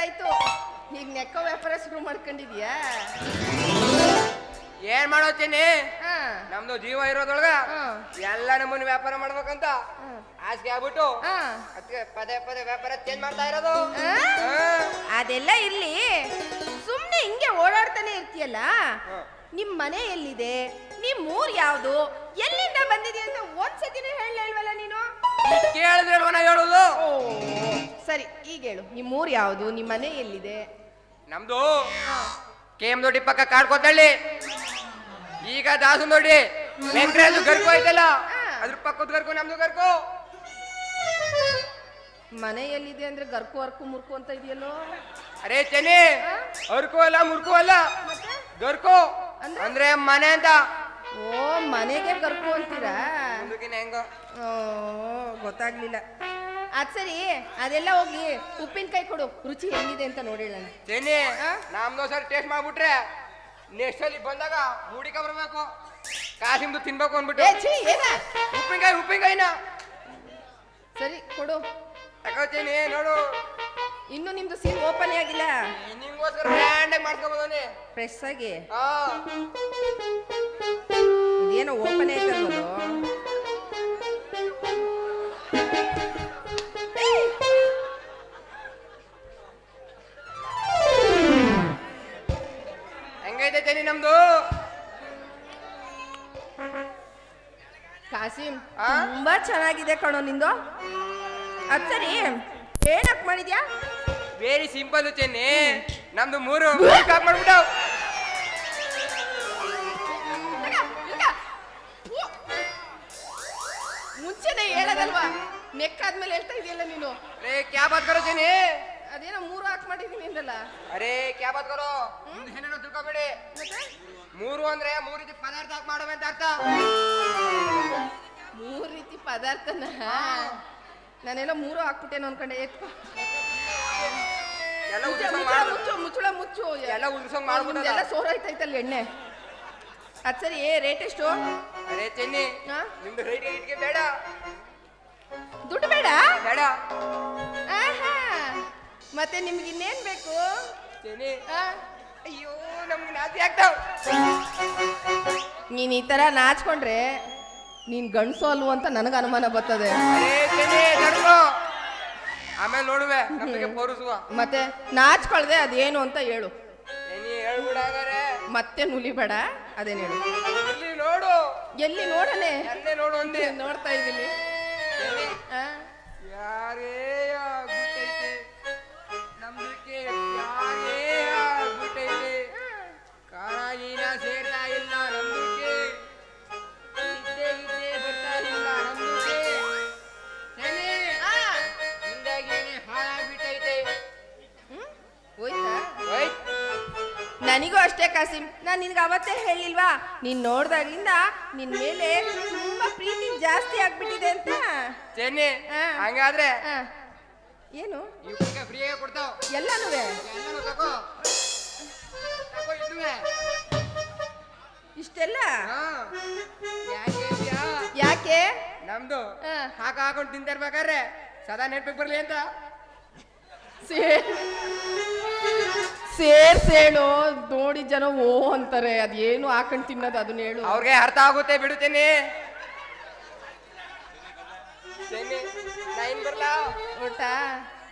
ಆಯ್ತು ಈಗ ನೆಕ್ಕ ವ್ಯಾಪಾರ ಶುರು ಮಾಡ್ಕೊಂಡಿದ್ಯಾ ಏನ್ ಮಾಡೋತೀನಿ ಹಾ ನಮ್ದು ಜೀವ ಇರೋದ್ರೊಳಗ ಹಾ. ಎಲ್ಲ ನಮ್ಮನ್ನ ವ್ಯಾಪಾರ ಮಾಡ್ಬೇಕಂತ. ಆಸೆ ಆಗ್ಬಿಟ್ಟು ಹಾ. ಅದಕ್ಕೆ ಪದೇ ಪದೇ ವ್ಯಾಪಾರ ಚೇಂಜ್ ಮಾಡ್ತಾ ಇರೋದು ಆ? ಹಾ. ಅದೆಲ್ಲ ಇರ್ಲಿ ಸುಮ್ನೆ ಹಿಂಗೆ ಓಡಾಡ್ತಾನೆ ಇರ್ತೀಯಲ್ಲ ಹಾ. ನಿಮ್ ಮನೆ ಎಲ್ಲಿದೆ ನಿಮ್ ಊರ್ ಯಾವ್ದು? ಎಲ್ಲಿಂದ ಬಂದಿದೆ ಅಂತ ಒಂದ್ಸತಿನೂ ಇಲ್ವಲ್ಲ ನೀನು? ಕೇಳಿದ್ರೆ ಹೇಳುದು? ಸರಿ ಈಗ ಹೇಳು. ನಿಮ್ ಊರ್ ಯಾವ್ದು? ನಿಮ್ ಮನೆ ಎಲ್ಲಿದೆ? ನಮ್ದು ಕೆ ಎಂ ದೊಡ್ಡಿ ಪಕ್ಕ ಕಾಡ್ಕೋತಳ್ಳಿ. ಈಗ ದಾಸು ನೋಡಿ ವೆಂಕಟೇಶ್ ಗರ್ಕು ಐತಲ್ಲ? ಅದ್ರ ಪಕ್ಕದ ಗರ್ಕು ನಮ್ದು ಗರ್ಕು. ಮನೆ ಎಲ್ಲಿದೆ ಅಂದ್ರೆ ಗರ್ಕು ಅರ್ಕು ಮುರ್ಕು ಅಂತ ಇದೆಯಲ್ಲೋ? ಅರೆ ಚೆನ್ನಿ? ಅರ್ಕು ಅಲ್ಲ ಮುರ್ಕು ಅಲ್ಲ. ಗರ್ಕು? ಅಂದ್ರೆ ಮನೆ ಅಂತ. ಓ ಮನೆಗೆ ಕರ್ಕೊಂತೀರಾ ಅಂತೀರಾ ಹೆಂಗೋ. ಓ ಗೊತ್ತಾಗ್ಲಿಲ್ಲ. ಅದ್ ಸರಿ ಅದೆಲ್ಲ ಹೋಗಿ ಉಪ್ಪಿನಕಾಯಿ ಕೊಡು. ರುಚಿ ಹೆಂಗಿದೆ ಅಂತ ನೋಡಿಲ್ಲ? ನಮ್ದು ಸರ್ ಟೇಸ್ಟ್ ಮಾಡ್ಬಿಟ್ರೆ ನೆಕ್ಸ್ಟ್ ಅಲ್ಲಿ ಬಂದಾಗ ಮೂಡಿಕ ಬರ್ಬೇಕು. ಕಾಸಿಂದು ತಿನ್ಬೇಕು ಅಂದ್ಬಿಟ್ಟು. ಉಪ್ಪಿನಕಾಯಿ ಉಪ್ಪಿನಕಾಯಿನ. ಸರಿ ಕೊಡು. ತಗೋತೀನಿ ನೋಡು. ಇನ್ನು ನಿಮ್ದು ಸೀನ್ ಓಪನ್ ಆಗಿಲ್ಲ? ನಿಮ್ಗೋಸ್ಕರ ಆಗಿ ಮಾಡ್ಕೊಬೋದನಿ ಫ್ರೆಶ್ ಆಗಿ? ಹಾ. ಇದೇನೋ ಓಪನ್ ಆಯ್ತಲ್ವದು ಹೆಂಗೈತೆ ಚೆನ್ನಿ ನಮ್ದು? ಕಾಸಿಂ? ತುಂಬಾ ಚೆನ್ನಾಗಿದೆ ಕಣೋ ನಿಂದು. ಅದ್ ಸರಿ ಏನಕ್ ಮಾಡಿದ್ಯಾ? ವೆರಿ ಸಿಂಪಲ್ ಚೆನ್ನಿ ನಮ್ದು ಮೂರು. ಮಾಡ್ಬಿಟ್ಟು. ನೆಕ್ಕಾದ್ಮೇಲೆ ಹೇಳ್ತಾ ಇದೆಯಲ್ಲ ನೀನು? ಏ ಕ್ಯಾ ಬಾತ್ ಕರೋ ಅದೇನೋ ಮೂರು ಹಾಕ್ ಮಾಡಿದೀನಿ ಅಂದಲ್ಲ? ಅರೇ ಕ್ಯಾ ಬಾತ್ ಕರೋ? ಏನೇನೋ ತಿಳ್ಕೊಬೇಡಿ. ಮತ್ತೆ? ಮೂರು ಅಂದ್ರೆ ಮೂರು ರೀತಿ ಪದಾರ್ಥ ಹಾಕಿ ಮಾಡುವೆ ಅಂತ ಅರ್ಥ. ಮೂರು ರೀತಿ ಪದಾರ್ಥನ? ನಾನೆಲ್ಲ ಮೂರು ಹಾಕ್ಬಿಟ್ಟೇನು ಅನ್ಕೊಂಡೆ ಎತ್ಕೊ ಎಲ್ಲ ಮುಚ್ಚು, ಮಾಡು ಮಾಡ್ಬೋದು ಮುಚ್ಚು ಮುಚ್ಚಳ ಮುಚ್ಚು. ಎಲ್ಲ ಉದ್ರಸಂಗ್ ಮಾಡ್ಬೋದಲ್ಲ? ಎಲ್ಲ ಸೋರಾಯ್ತೈತಲ್ಲ ಎಣ್ಣೆ? ಅದ್ ಸರಿ ಏ ರೇಟ್ ಎಷ್ಟು? ಅರೇ ಚೆನ್ನಿ. ಹಾ? ನಿಮ್ದು ರೈಟ್ ಇಟ್ಗೆ ಬೇಡ. ಬೇಡ. ಆಹಾ. ಮತ್ತೆ ನಿಮ್ಗೆ ಇನ್ನೇನ್ ಬೇಕು? ಆ? ಅಯ್ಯೋ ನಮ್ಗೆ ನಾಚಿ ಆಗ್ತಾವ. ನೀನ್ ಈ ತರ ನಾಚ್ಕೊಂಡ್ರೆ ನೀನ್ ಗಂಡಸು ಅಲ್ವ ಅಂತ ನನಗ ಅನುಮಾನ ಬರ್ತದೆ. ಅರೇ ಚೆನ್ನಿ ನಡ್ಕೋ. ಆಮೇಲೆ ನೋಡುವೆ ನಮಗೆ ಪೌರುಸುವ. ಮತ್ತೆ ನಾಚ್ಕೊಳ್ದೆ ಅದೇನು ಅಂತ ಹೇಳು. ಚೆನ್ನಿ ಹೇಳ್ಬಿಡ ಹಾಗಾರೆ ಮತ್ತೆ ನುಲಿಬೇಡ ಅದೇನು ಹೇಳು. ಇಲ್ಲಿ ನೋಡು. ಎಲ್ಲಿ ನೋಡನೆ? ನೋಡು ನೋಡ್ತಾ ಇದ್ದೀನಿ. ಆ? ನನಗೂ ಅಷ್ಟೇ ಕಾಸಿಂ ನಾನು ನಿನ್ಗೆ ಅವತ್ತೇ ಹೇಳಿಲ್ವಾ? ನೀನ್ ನೋಡ್ದಾಗಿಂದ ನಿನ್ ಮೇಲೆ ತುಂಬಾ ಪ್ರೀತಿ ಜಾಸ್ತಿ ಆಗ್ಬಿಟ್ಟಿದೆ ಅಂತ. ಚೆನ್ನಿ. ಹಂಗಾದ್ರೆ ಆ. ಏನು? ಎಲ್ಲಾನು ಫ್ರೀಯಾಗಿ ಕೊಡ್ತಾವ್. ಎಲ್ಲನೂ ಎಲ್ಲನೂ ತಗೋ ತಗೋ ಇದುವೆ ಇಷ್ಟೆಲ್ಲ? ಹಾ. ಯಾಕೆ? ಯಾಕೆ? ನಮ್ದು ಆ. ಹಾಕ ಹಾಕೊಂಡು ತಿಂತಿರ್ಬೇಕಾದ್ರೆ ಸದಾ ನೆಟ್ಬೇಕು ಬರ್ಲಿ ಅಂತ. ಸೇ- ಸೇರ್ ಸೇಳು ನೋಡಿ ಜನ ಓ ಅಂತಾರೆ. ಅದೇನು ಹಾಕೊಂಡು ತಿನ್ನೋದು ಅದನ್ನ ಹೇಳು. ಅವ್ರಿಗೆ ಅರ್ಥ ಆಗುತ್ತೆ ಬಿಡುತ್ತೇನೆ. ಬರ್ಲಾ? ಊಟ?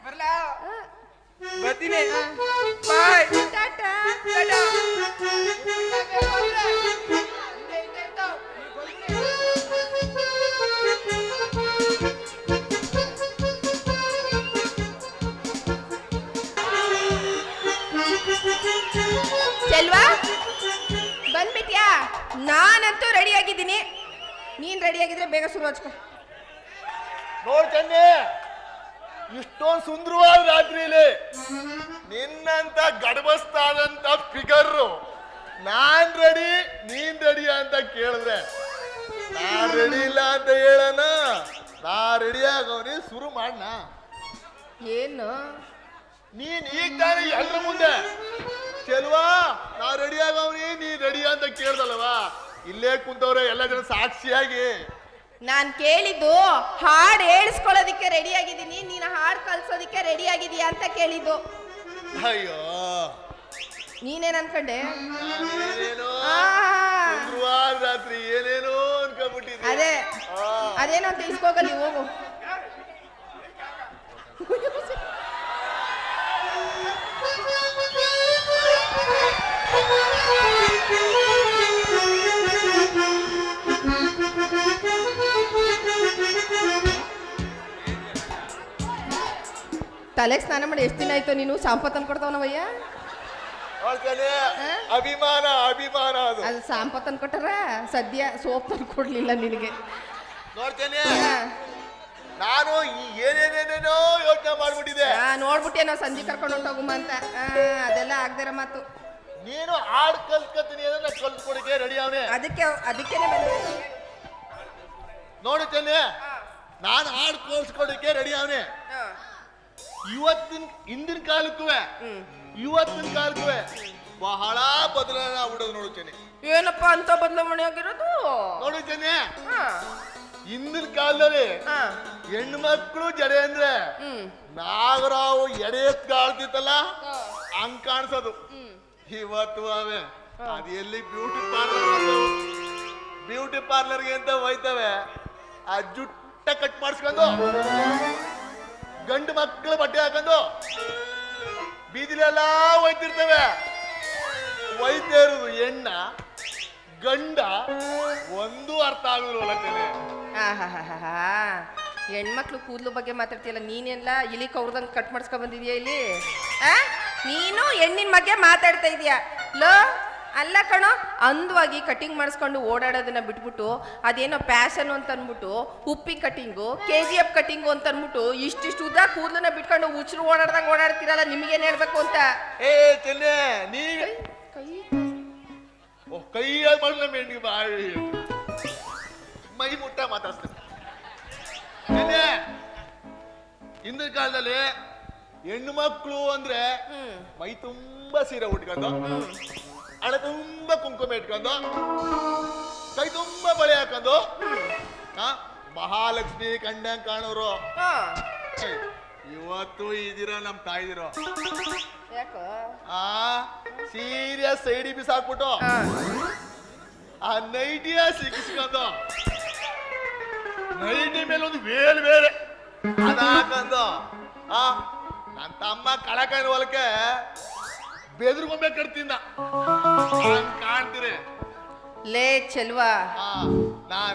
ಬರ್ಲಾ? ಬರ್ತೀನಿ. ಬಾಯ್. ಟಾಟಾ ಚೆಲ್ವಾ ಬಂದ್ಬಿಟ್ಯಾ? ನಾನಂತೂ ರೆಡಿ ಆಗಿದ್ದೀನಿ. ನೀನ್ ರೆಡಿ ಆಗಿದ್ರೆ ಬೇಗ ಶುರು ಹಚ್ಕೊ ನೋಡ್ ಇಷ್ಟೊಂದು ಸುಂದರವಾದ ರಾತ್ರಿಲಿ ನಿನ್ನಂತ ಗಡಬಸ್ತಾದಂತ ಫಿಗರ್ ನಾನ್ ರೆಡಿ ನೀನ್ ರೆಡಿ ಅಂತ ಕೇಳಿದ್ರೆ. ನಾನ್ ರೆಡಿ ಇಲ್ಲ ಅಂತ ಹೇಳಣ. ನಾ ರೆಡಿ ಆಗೋನಿ ಶುರು ಮಾಡಣ ಏನು? ನೀನ್ ಈಗ ತಾನೇ ಎಲ್ರ ಮುಂದೆ. ಚೆಲ್ವಾ? ನಾ ರೆಡಿ ಆಗವ್ನಿ ನೀ ರೆಡಿ ಅಂತ ಕೇಳ್ದಲ್ವಾ ಇಲ್ಲೇ ಕುಂತವ್ರೆ ಎಲ್ಲ ಜನ ಸಾಕ್ಷಿಯಾಗಿ. ನಾನ್ ಕೇಳಿದ್ದು ಹಾಡ್ ಹೇಳಿಸ್ಕೊಳ್ಳೋದಿಕ್ಕೆ ರೆಡಿ ಆಗಿದ್ದೀನಿ ನೀನು ಹಾಡ್ ಕಲ್ಸೋದಿಕ್ಕೆ ರೆಡಿ ಆಗಿದೀಯಾ ಅಂತ ಕೇಳಿದ್ದು. ಅಯ್ಯೋ. ನೀನೇನ್ ಅನ್ಕಂಡೆ? ಏನೇನೋ? ಆ, ಶುಕ್ರವಾರ ರಾತ್ರಿ ಏನೇನೋ ಅನ್ಕೊಂಡ್ಬಿಟ್ಟಿದ್ದೆ. ಅದೇ. ಅದೇನೋ ಅಂತ ಇಸ್ಕೋಗಲ್ಲಿ ಹೋಗು. ತಲೆಗೆ ಸ್ನಾನ ಮಾಡಿ ಎಷ್ಟು ದಿನ ಆಯ್ತು ನೀನು? ಶಾಂಪು ತಂದು ಕೊಡ್ತಾವನವಯ್ಯ ನೋಡ್ತಾನೆ? ಅಭಿಮಾನ ಅಭಿಮಾನ ಅದು. ಅದು ಶಾಂಪು ತಂದು ಕೊಟ್ಟಾರ? ಸದ್ಯ ಸೋಪ್ ತಂದು ಕೊಡ್ಲಿಲ್ಲ ನಿನಗೆ. ನೋಡ್ತೇನೆ. ನಾನು ಈ ಏನೇನೇನೇನೋ ಯೋಚನೆ ಮಾಡ್ಬಿಟ್ಟಿದೆ ಆ, ನೋಡ್ಬಿಟ್ಟೇನೋ ಸಂಜೆ ಕರ್ಕೊಂಡು ಹೊಂಟೋಗುಮ್ಮ ಅಂತ. ಆ, ಅದೆಲ್ಲ ಆಗ್ದಿರ ಮಾತು. ನೀನು ಹಾಡ್ ಕಲ್ತ್ಕತೀನಿ ಅಂದ್ರೆ ಕಲ್ತ್ಕೊಡಕ್ಕೆ ರೆಡಿ ಅವನೇ. ಅದಕ್ಕೆ ಅದಕ್ಕೇನೆ ಬಂದೆ. ನೋಡುತ್ತೇನೆ ನಾನು ಹಾಡ್ ಕಲ್ಸ್ಕೊಡಕ್ಕೆ ರೆಡಿ ಅವನೇ. ಇವತ್ತಿನ ಇಂದಿನ ಕಾಲಕ್ಕೂ. ಇವತ್ತಿನ ಕಾಲಕ್ಕೂ ಬಹಳ ಬದಲಾವಣೆ ಆಗ್ಬಿಡೋದು ನೋಡುತ್ತೇನೆ ಏನಪ್ಪ ಅಂತ ಬದಲಾವಣೆ ಆಗಿರೋದು? ನೋಡುತ್ತೇನೆ ಆ, ಹಿಂದಿನ ಕಾಲದಲ್ಲಿ ಹೆಣ್ಣು ಮಕ್ಕಳು ಜಡೆ ಅಂದ್ರೆ ನಾಗರಾವ್ ಎಡೆ ಕಾಳ್ತಿತ್ತಲ್ಲ ಹಂಗ್ ಕಾಣಿಸೋದು. ಇವತ್ತು ಅವೇ. ಅದು ಎಲ್ಲಿ ಬ್ಯೂಟಿ ಪಾರ್ಲರ್ ಬ್ಯೂಟಿ ಪಾರ್ಲರ್ಗೆ ಅಂತ ಹೋಯ್ತವೆ. ಆ ಜುಟ್ಟ ಕಟ್ ಮಾಡಿಸ್ಕೊಂಡು. ಗಂಡು ಮಕ್ಕಳು ಬಟ್ಟೆ ಹಾಕೊಂಡು ಬೀದಿಲೆಲ್ಲ ಒಯ್ತಿರ್ತವೆ. ಒಯ್ತಾ ಹೆಣ್ಣ ಗಂಡ, ಒಂದು ಅರ್ಥ ಆಗುದಿಲ್ಲ. ಹೆಣ್ಮಕ್ಳು ಕೂದಲು ಬಗ್ಗೆ ಮಾತಾಡ್ತೀಯಲ್ಲ, ನೀನೆಲ್ಲ ಇಲಿ ಕೌರ್ದಂಗೆ ಕಟ್ ಮಾಡಿಸ್ಕೊಂಡ್ ಬಂದಿದ್ಯಾ ಇಲ್ಲಿ? ಆ? ನೀನು ಹೆಣ್ಣಿನ ಬಗ್ಗೆ ಮಾತಾಡ್ತಾ ಇದೀಯ? ಲೋ ಅಲ್ಲ ಕಣೋ ಅಂದವಾಗಿ ಕಟಿಂಗ್ ಮಾಡಿಸ್ಕೊಂಡು ಓಡಾಡೋದನ್ನ ಬಿಟ್ಬಿಟ್ಟು ಅದೇನೋ ಪ್ಯಾಷನ್ ಅಂತ ಅಂದ್ಬಿಟ್ಟು Uppi cutting K G F cutting ಅಂತ ಅಂದ್ಬಿಟ್ಟು ಇಷ್ಟಿಷ್ಟು ಉದ್ದ ಕೂದಲನ್ನ ಬಿಟ್ಕೊಂಡು ಉಚ್ರು ಓಡಾಡ್ದಂಗೆ ಓಡಾಡ್ತಿರಲ್ಲ ನಿಮಗೇನು ಹೇಳ್ಬೇಕು ಅಂತ? ಏ ಚೆನ್ನೆ ನೀ ಕೈ ಮಾಡಲ ಮೇಂಡಿಗೆ ಬಾಯಿ ಮೈ ಮುಟ್ಟ ಮಾತಾಡ್ತೀನಿ ಹಿಂದಿನ ಕಾಲದಲ್ಲಿ ಹೆಣ್ಣು ಮಕ್ಕಳು ಅಂದ್ರೆ ಮೈ ತುಂಬಾ ಸೀರೆ ಉಟ್ಕೊಂಡು ಹಣೆ ತುಂಬ ಕುಂಕುಮ ಇಟ್ಕೊಂಡು ಕೈ ತುಂಬ ಬಳೆ ಹಾಕೊಂಡು ಆ, ಮಹಾಲಕ್ಷ್ಮಿ ಕಂಡಂಗ್ ಕಾಣೋರು. ಹಾ. ಇವತ್ತು ಇದೀರ ನಮ್ ತಾಯಿದಿರೋ. ಯಾಕೋ? ಆ ಸೀರಿಯಸ್ ಸೈಡಿ ಬಿಸಾಕ್ಬಿಟ್ಟು ಹಾ. ಆ ನೈಟಿಯ ಸಿಕ್ಕಿಸ್ಕೊಂಡು ನೈಟಿ ಮೇಲೆ ಒಂದು ಬೇರೆ ಬೇರೆ ಅದ ಹಾಕೊಂಡು ಆ ನನ್ನ ತಮ್ಮ ಕಳಕನ ಹೊಲಕ್ಕೆ ಬೆದರ್ಗೊಂಬೆ ಕಾಣ್ತೀರಿ. ಲೇ ಚೆಲ್ವಾ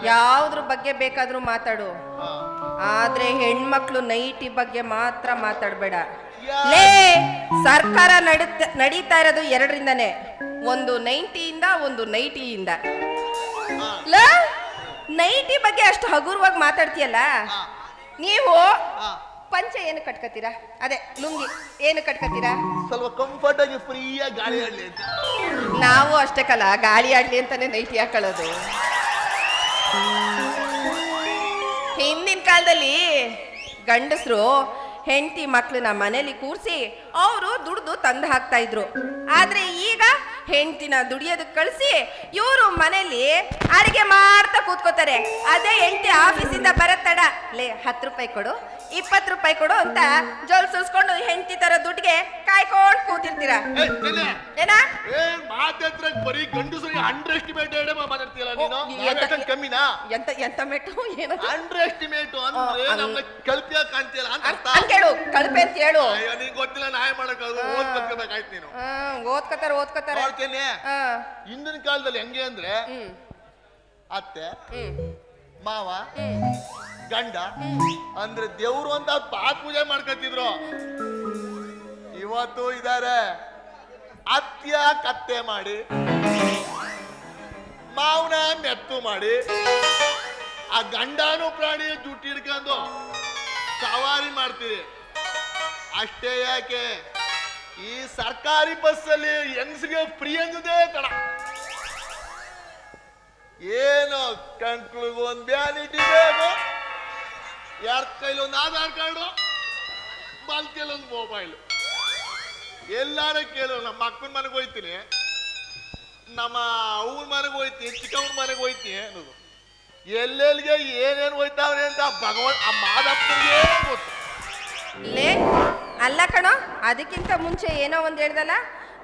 ಯಾವ್ದ್ರ ಬಗ್ಗೆ ಬೇಕಾದ್ರೂ ಮಾತಾಡು. ಆದ್ರೆ ಹೆಣ್ಮಕ್ಳು ನೈಟಿ ಬಗ್ಗೆ ಮಾತ್ರ ಮಾತಾಡ್ಬೇಡ. ಲೇ ಸರ್ಕಾರ ನಡೀತ ನಡೀತಾ ಇರೋದು ಎರಡರಿಂದನೇ. ಒಂದು ನೈಂಟಿಯಿಂದ ಒಂದು ನೈಟಿಯಿಂದ. ಲ ನೈಟಿ ಬಗ್ಗೆ ಅಷ್ಟು ಹಗುರವಾಗಿ ಮಾತಾಡ್ತೀಯಲ್ಲ? ನೀವು. ಪಂಚೆ ಏನು ಕಟ್ಕೋತೀರಾ? ಅದೇ ಲುಂಗಿ ಏನು ಕಟ್ಕತ್ತೀರಾ ಸ್ವಲ್ಪ ಕಂಫರ್ಟ್ ಆಗಿ ಫ್ರೀಯಾಗಿ ಗಾಳಿ ಆಡ್ಲಿ ಅಂತ. ನಾವು ಅಷ್ಟೇ ಕಲ ಗಾಳಿ ಆಡ್ಲಿ ಅಂತಾನೆ ನೈಟಿ ಹಾಕೊಳ್ಳೋದು. ಹಿಂದಿನ ಕಾಲದಲ್ಲಿ ಗಂಡಸರು ಹೆಂಡತಿ ಮಕ್ಕಳನ್ನ ಮನೇಲಿ ಕೂರಿಸಿ ಅವರು ದುಡ್ದು ತಂದು ಹಾಕ್ತಾ ಇದ್ರು. ಆದ್ರೆ ಈಗ ಹೆಂಡತಿನ ದುಡಿಯೋದಕ್ಕೆ ಕಳಿಸಿ ಇವರು ಮನೇಲಿ ಅಡಿಗೆ ಮಾಡ್ತಾ ಕೂತ್ಕೋತಾರೆ. ಅದೇ ಹೆಂಡತಿ ಆಫೀಸಿಂದ ಬರತ್ತಡ. ಲೇ ಹತ್ತು ರೂಪಾಯಿ ಕೊಡು. ಇಪ್ಪತ್ತು ರೂಪಾಯಿ ಕೊಡು ಅಂತ ಜೋಲ್ ಸುಸ್ಕೊಂಡು ಹೆಂಡತಿ ತರ ದುಡ್ಡಿಗೆ ಕಾಯ್ಕೊಂಡು ಕೂತಿರ್ತೀರಾ? ಏನಾ? ಮಾತಾಡ್ತ್ರ ಬರೀ ಗಂಡಸರಿಗೆ ಅಂಡರ್ ಎಸ್ಟಿಮೇಟೆಡ್ ಮಾತಾಡ್ತೀಯಲ್ಲ ನೀನು? ಎಂತ- ಕಮ್ಮಿನಾ? ಎಂತ ಎಂತ ಮೆಟ್ಟು ಏನದು? ಅಂಡರ್ ಎಸ್ಟಿಮೇಟ್ ಅಂದ್ರೆ ನಮ್ಗೆ ಕಲ್ಪಿಯ ಕಾಣ್ತಿಯಲ್ಲ ಅಂತ ಅರ್ಥ. ಕೇಳು ಕಳಪೆ ಅಂತ ಹೇಳು. ಅಯ್ಯೋ ನಿಂಗೆ ಗೊತ್ತಿಲ್ಲ ನಾಯ ಮಾಡಕ್ಕಾಗದು ಆ. ಓದ್ ಕಲ್ತ್ಕೋಬೇಕಾಯ್ತು ನೀನು. ಓದ್ಕೋತಾರೆ ಓದ್ಕತಾರ. ನೋಡ್ತೇನೆ. ಆ, ಹಿಂದಿನ ಕಾಲದಲ್ಲಿ ಹೆಂಗೆ ಅಂದ್ರೆ ಅತ್ತೆ ಮಾವ ಗಂಡ? ಅಂದ್ರೆ ದೇವ್ರು ಅಂತ ಬಾ ಪೂಜೆ ಮಾಡ್ಕೊತಿದ್ರು ಇವತ್ತು ಇದಾರೆ. ಅತ್ಯ ಕತ್ತೆ ಮಾಡಿ, ಮಾವನ ಮೆತ್ತು ಮಾಡಿ, ಆ ಗಂಡನು ಪ್ರಾಣಿ ಜುಟ್ಟಿ ಹಿಡ್ಕೊಂಡು ಸವಾರಿ ಮಾಡ್ತೀರಿ. ಅಷ್ಟೇ ಯಾಕೆ? ಈ ಸರ್ಕಾರಿ ಬಸ್ಸಲ್ಲಿ ಹೆಂಗಸಿಗೆ ಫ್ರೀ ಅಂದಿದೆ ತಡ ಏನು ಕಂಕ್ಳಿಗೆ ಬ್ಯಾನಿಟಿ ಬೇಕು ಯಾರ ಕೈಲಿ ಒಂದು ಆಧಾರ್ ಕಾರ್ಡು ಬಾಲ್ ಒಂದು ಮೊಬೈಲ್ ಎಲ್ಲಾರ ಕೇಳು ನಮ್ಮ ಅಕ್ಕನ ಮನೆಗೆ ಹೋಯ್ತೀನಿ. ನಮ್ಮ ಅವ್ರ ಮನೆಗೆ ಹೋಯ್ತೀನಿ ಚಿಕ್ಕವ್ರ ಮನೆಗೆ ಹೋಯ್ತೀನಿ ಅನ್ನೋದು. ಎಲ್ಲೆಲ್ಲಿಗೆ ಏನೇನು ಹೋಯ್ತಾವ್ರೆ ಅಂತ ಭಗವಂತ ಆ ಮಾದಪ್ಪನಿಗೆ ಗೊತ್ತು. ಲೇ ಅಲ್ಲ ಕಣೋ ಅದಕ್ಕಿಂತ ಮುಂಚೆ ಏನೋ ಒಂದ್ ಹೇಳ್ದಲ್ಲ?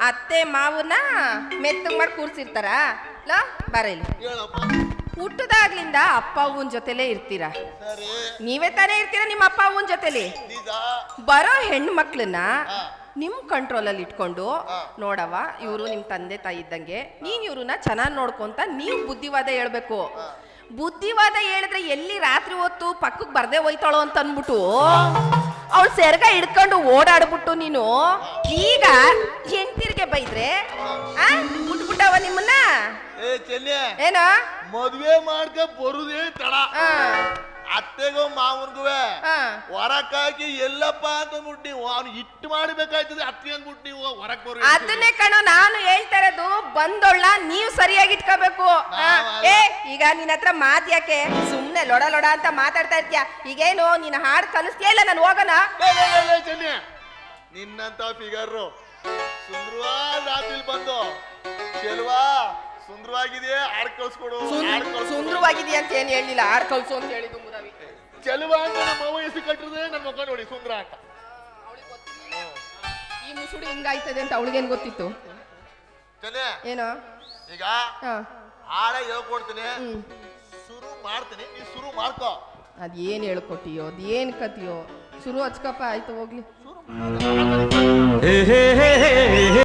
ಅತ್ತೆ ಮಾವನ್ನ ಮೆತ್ತಗೆ ಮಾಡಿ ಕೂರ್ಸಿರ್ತಾರ? ಲೋ ಬರ ಇಲ್ಲಿ ಹೇಳಪ್ಪ. ಹುಟ್ಟದಾಗ್ಲಿಂದ ಅಪ್ಪ ಅವ್ವನ ಜೊತೆಲೇ ಇರ್ತೀರ? ಸರಿ. ನೀವೇ ತಾನೇ ಇರ್ತೀರಾ ನಿಮ್ಮ ಅಪ್ಪ ಅವ್ವನ ಜೊತೆಲಿ? ನಿಜ ಬರೋ ಹೆಣ್ಣು ಮಕ್ಕಳನ್ನ ನಿಮ್ಮ ಕಂಟ್ರೋಲ್ ಕಂಟ್ರೋಲಲ್ಲಿ ಇಟ್ಕೊಂಡು. ನೋಡವ ಇವರು ನಿಮ್ ತಂದೆ ತಾಯಿ ಇದ್ದಂಗೆ ನೀನ್ ಇವ್ರನ್ನ ಚೆನ್ನಾಗಿ ನೋಡ್ಕೊಂತ ನೀವು ಬುದ್ಧಿವಾದ ಹೇಳ್ಬೇಕು. ಬುದ್ಧಿವಾದ ಹೇಳಿದ್ರೆ ಎಲ್ಲಿ ರಾತ್ರಿ ಹೊತ್ತು ಪಕ್ಕಕ್ಕೆ ಬರ್ದೇ ಹೋಯ್ತಾಳೋ ಅಂತ ಅಂದ್ಬಿಟ್ಟು ಅವಳು ಸೆರಗ ಹಿಡ್ಕೊಂಡು ಓಡಾಡ್ಬಿಟ್ಟು ನೀನು ಈಗ ಹೆಂಡತಿರ್ಗೆ ಬೈದ್ರೆ ಆ ಬಿಟ್ಬಿಟ್ಟವ ನಿಮ್ಮನ್ನ? ಏ ಚೆನ್ನೆ. ಏನೋ? ಮದ್ವೆ ಮಾಡ್ಕ ಬರುದೇ ತಡ. ಆ, ಅತ್ತೆಗೂ ಮಾವನ್ಗುವೆ ಆ. ಹೊರಕಾಕಿ ಎಲ್ಲಪ್ಪ ಅಂತ ಮುಟ್ಟಿ ಅವ್ನು ಇಟ್ಟು ಮಾಡ್ಬೇಕಾಯ್ತದೆ ಅತ್ತೆ ಅಂದ್ಬಿಟ್ಟು ನೀವು ಹೊರಕ್ ಬರೋ ಅದನ್ನೇ ಕಣ ನಾನು ಹೇಳ್ತಾ ಇರೋದು ಬಂದೊಳ್ಳ ನೀವು ಸರಿಯಾಗಿ ಇಟ್ಕೋಬೇಕು. ಆ, ಏ ಈಗ ನಿನ್ನ ಹತ್ರ ಮಾತ್ ಯಾಕೆ? ಸುಮ್ನೆ ಲೊಡ ಲೊಡ ಅಂತ ಮಾತಾಡ್ತಾ ಇರ್ತೀಯ? ಈಗೇನು ನೀನ್ ಹಾಡ್ ಕಲಿಸ್ತೀಯ ಇಲ್ಲ ನಾನು ಹೋಗೋಣ? ಚೆನ್ನೆ. ನಿನ್ನಂತ ಫಿಗರ್ ಸುಂದರವಾದ ರಾತ್ರಿ ಬಂದು ಚೆಲ್ವಾ ಸುಂದರವಾಗಿದೆ ಆರ್ ಕಳ್ಸ್ಕೊಡು. ಹಾಡ್ ಕಳ್ಸ್ಕೊಡು. ಸುಂದರವಾಗಿದೆಯಾ ಅಂತ ಏನ್ ಹೇಳಿಲ್ಲ ಆರ್ ಕಲ್ಸು ಅಂತ ಹೇಳಿದ್ದು ಮುದಾವಿ ಚೆಲುವ ಅಂತ ನಮ್ಮ ಅವ್ವ ಹೆಸರು ಕಟ್ಟಿದ್ರೆ ನನ್ನ ಮಗ ನೋಡಿ ಸುಂದರ ಅಂತ. ಈ ಮುಸುಡಿ ಹಿಂಗಾಯ್ತದೆ ಅಂತ ಅವಳಿಗೇನ್ ಗೊತ್ತಿತ್ತು? ಚೆನ್ನೆ ಏನೋ? ಈಗ ಹಾ. ಹಾಡ ಹೇಳ್ಕೊಡ್ತೀನಿ. ಹ್ಮ್. ಶುರು ಮಾಡ್ತೀನಿ. ನೀ ಶುರು ಮಾಡ್ಕೋ. ಅದೇನು ಹೇಳ್ಕೊಟ್ಟಿಯೋ ಏನ್ ಕತಿಯೋ ಶುರು ಹಚ್ಕಪ್ಪ ಆಯ್ತು ಹೋಗ್ಲಿ. ಶುರು ಮಾಡು.